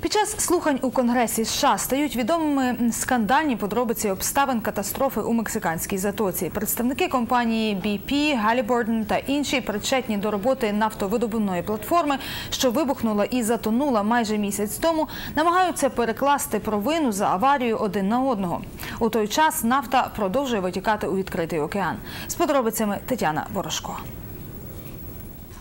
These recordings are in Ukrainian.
Під час слухань у Конгресі США стають відомими скандальні подробиці обставин катастрофи у мексиканській затоці. Представники компанії BP, Halliburton та інші причетні до роботи нафтовидобувної платформи, що вибухнула і затонула майже місяць тому, намагаються перекласти провину за аварію один на одного. У той час нафта продовжує витікати у відкритий океан. З подробицями Тетяна Ворожко.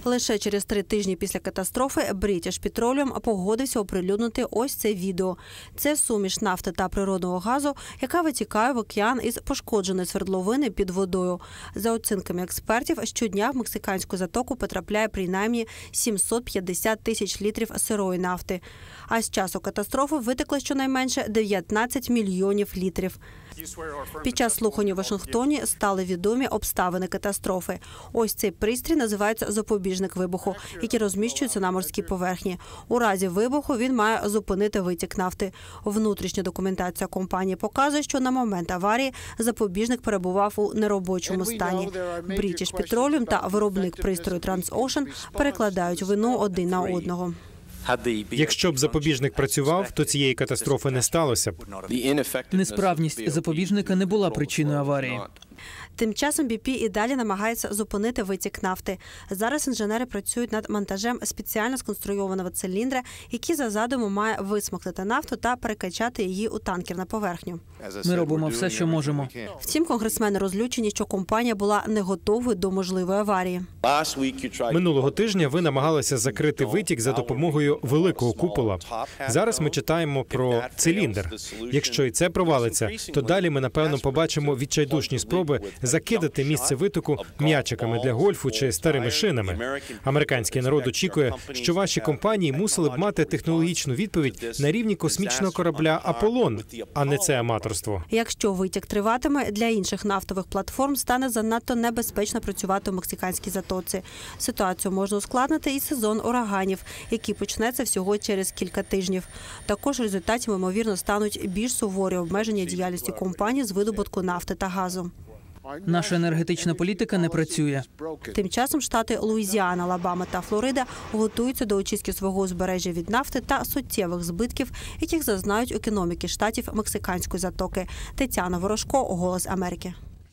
Лише через три тижні після катастрофи British Petroleum погодився оприлюднити ось це відео. Це суміш нафти та природного газу, яка витікає в океан із пошкодженої свердловини під водою. За оцінками експертів, щодня в мексиканську затоку потрапляє принаймні 750 тисяч літрів сирої нафти. А з часу катастрофи витекло щонайменше 19 мільйонів літрів. Під час слухань у Вашингтоні стали відомі обставини катастрофи. Ось цей пристрій називається запобіжник вибуху, який розміщується на морській поверхні. У разі вибуху він має зупинити витік нафти. Внутрішня документація компанії показує, що на момент аварії запобіжник перебував у неробочому стані. British Petroleum та виробник пристрою TransOcean перекладають вину один на одного. Якщо б запобіжник працював, то цієї катастрофи не сталося б. Несправність запобіжника не була причиною аварії. Тим часом BP і далі намагається зупинити витік нафти. Зараз інженери працюють над монтажем спеціально сконструйованого циліндра, який за задумом має висмоктати нафту та перекачати її у танкер на поверхню. Ми робимо все, що можемо. Втім, конгресмени розлючені, що компанія була не готовою до можливої аварії. Минулого тижня ви намагалися закрити витік за допомогою великого купола. Зараз ми читаємо про циліндр. Якщо і це провалиться, то далі ми напевно побачимо відчайдушні спроби закидати місце витоку м'ячиками для гольфу чи старими шинами. Американський народ очікує, що ваші компанії мусили б мати технологічну відповідь на рівні космічного корабля Аполлон, а не це аматорство. Якщо витік триватиме, для інших нафтових платформ стане занадто небезпечно працювати у мексиканській затоці. Ситуацію можна ускладнити і сезон ураганів, який почнеться всього через кілька тижнів. Також в результаті ймовірно стануть більш суворі обмеження діяльності компаній з видобутку нафти та газу. Наша енергетична політика не працює. Тим часом штати Луїзіана, Алабама та Флорида готуються до очистки свого узбережжя від нафти та суттєвих збитків, яких зазнають економіки штатів мексиканської затоки. Тетяна Ворожко, Голос Америки.